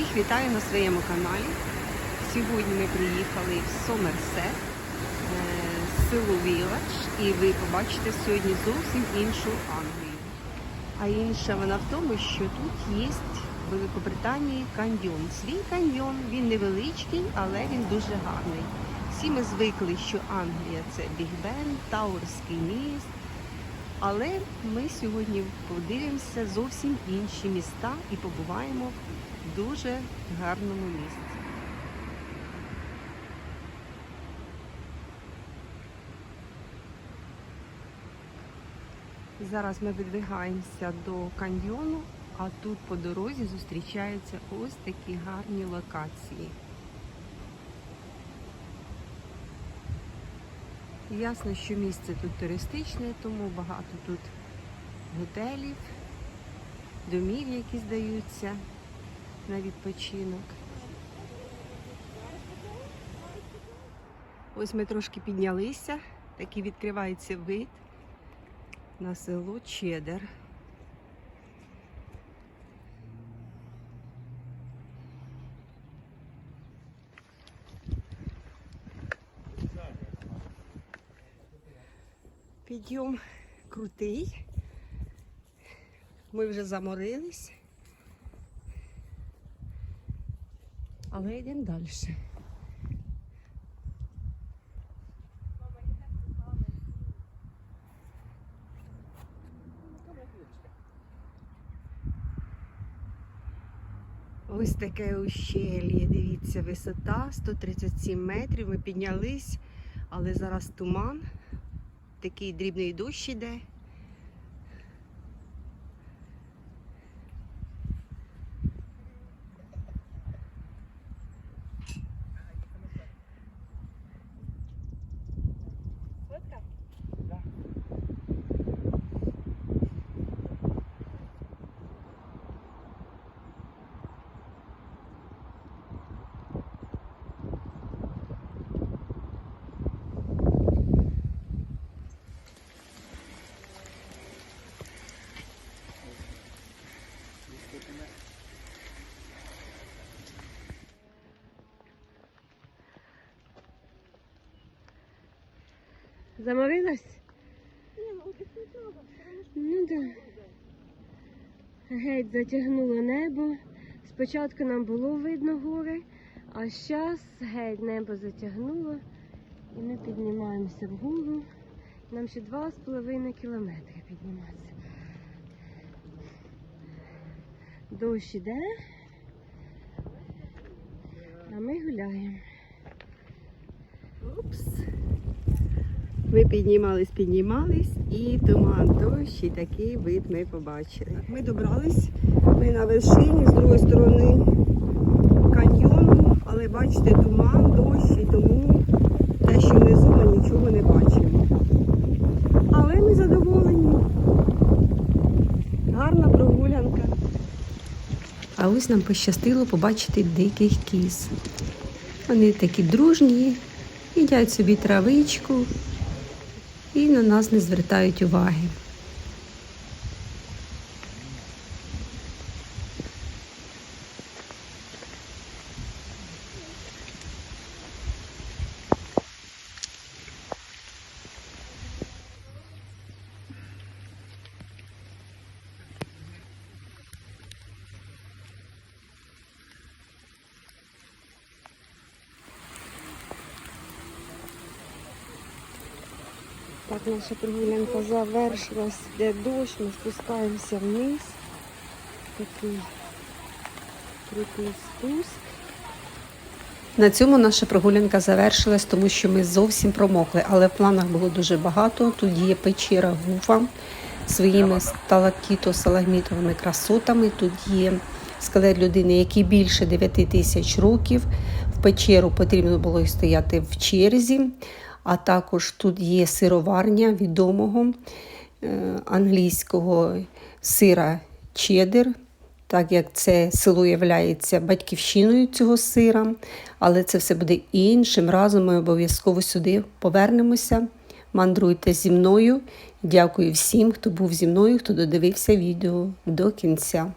Всіх вітаю на своєму каналі. Сьогодні ми приїхали в Сомерсет, е, село Вілладж, і ви побачите сьогодні зовсім іншу Англію. А інша вона в тому, що тут є в Великобританії каньйон. Свій каньйон, він невеличкий, але він дуже гарний. Всі ми звикли, що Англія це Біг Бен, Тауерський міст. Але ми сьогодні подивимося зовсім інші міста і побуваємо дуже гарному місці. Зараз ми видвигаємося до каньйону, а тут по дорозі зустрічаються ось такі гарні локації. Ясно, що місце тут туристичне, тому багато тут готелів, домів, які здаються на відпочинок. Ось ми трошки піднялися, такий відкривається вид на село Чедер. Підйом крутий. Ми вже заморились. Але йдемо далі. Ось таке ущельє, дивіться, висота 137 метрів. Ми піднялись, але зараз туман такий дрібний дощ іде. Заморилась? Ну да. Геть затягнуло небо. Спочатку нам було видно гори, а зараз геть небо затягнуло. І ми піднімаємося вгору. Нам ще два з половиною кілометри підніматися. Дощ іде, а ми гуляємо. Упс. Ми піднімались, піднімались, і туман дощ, і такий вид ми побачили. Ми добрались, ми на вершині, з другої сторони каньйону, але бачите, туман, дощ, і тому те, що внизу ми нічого не бачимо. Але ми задоволені. Гарна прогулянка. А ось нам пощастило побачити диких кіз. Вони такі дружні, їдять собі травичку і на нас не звертають уваги. Так, наша прогулянка завершилась, де дощ, ми спускаємося вниз. Такий крутий спуск. На цьому наша прогулянка завершилась, тому що ми зовсім промокли, але в планах було дуже багато. Тут є печера Гуфа своїми сталактито-салагмітовими красотами. Тут є скелет людини, який більше 9 тисяч років. В печеру потрібно було й стояти в черзі. А також тут є сироварня відомого е, англійського сира чеддер, так як це село є батьківщиною цього сира, але це все буде іншим разом. Ми обов'язково сюди повернемося. Мандруйте зі мною. Дякую всім, хто був зі мною, хто додивився відео до кінця.